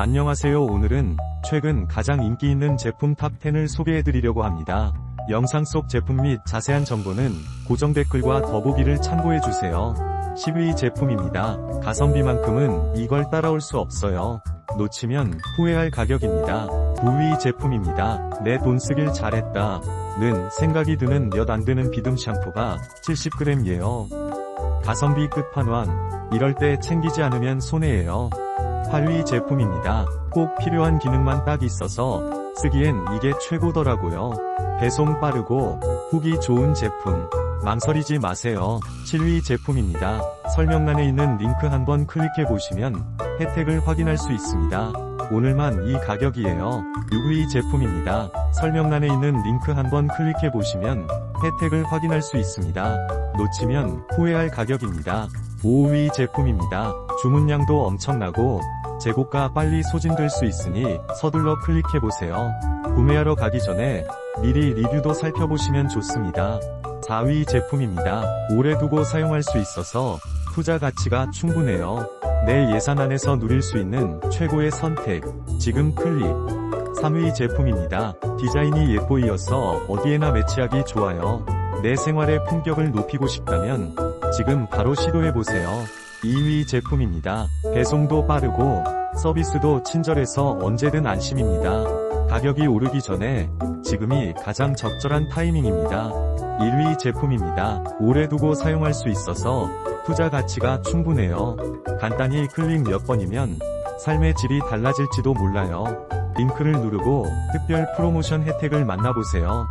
안녕하세요 오늘은 최근 가장 인기 있는 제품 탑10을 소개해드리려고 합니다. 영상 속 제품 및 자세한 정보는 고정 댓글과 더보기를 참고해주세요. 10위 제품입니다. 가성비만큼은 이걸 따라올 수 없어요. 놓치면 후회할 가격입니다. 9위 제품입니다. 내 돈 쓰길 잘했다. 는 생각이 드는 몇 안 되는 비듬 샴푸가 70g이에요. 가성비 끝판왕. 이럴 때 챙기지 않으면 손해예요. 8위 제품입니다. 꼭 필요한 기능만 딱 있어서 쓰기엔 이게 최고더라고요. 배송 빠르고 후기 좋은 제품. 망설이지 마세요. 7위 제품입니다. 설명란에 있는 링크 한번 클릭해 보시면 혜택을 확인할 수 있습니다. 오늘만 이 가격이에요. 6위 제품입니다. 설명란에 있는 링크 한번 클릭해 보시면 혜택을 확인할 수 있습니다. 놓치면 후회할 가격입니다. 5위 제품입니다. 주문량도 엄청나고 재고가 빨리 소진될 수 있으니 서둘러 클릭해보세요. 구매하러 가기 전에 미리 리뷰도 살펴보시면 좋습니다. 4위 제품입니다. 오래 두고 사용할 수 있어서 투자 가치가 충분해요. 내 예산 안에서 누릴 수 있는 최고의 선택. 지금 클릭. 3위 제품입니다. 디자인이 예뻐이어서 어디에나 매치하기 좋아요. 내 생활의 품격을 높이고 싶다면 지금 바로 시도해보세요. 2위 제품입니다. 배송도 빠르고 서비스도 친절해서 언제든 안심입니다. 가격이 오르기 전에 지금이 가장 적절한 타이밍입니다. 1위 제품입니다. 오래 두고 사용할 수 있어서 투자 가치가 충분해요. 간단히 클릭 몇 번이면 삶의 질이 달라질지도 몰라요. 링크를 누르고 특별 프로모션 혜택을 만나보세요.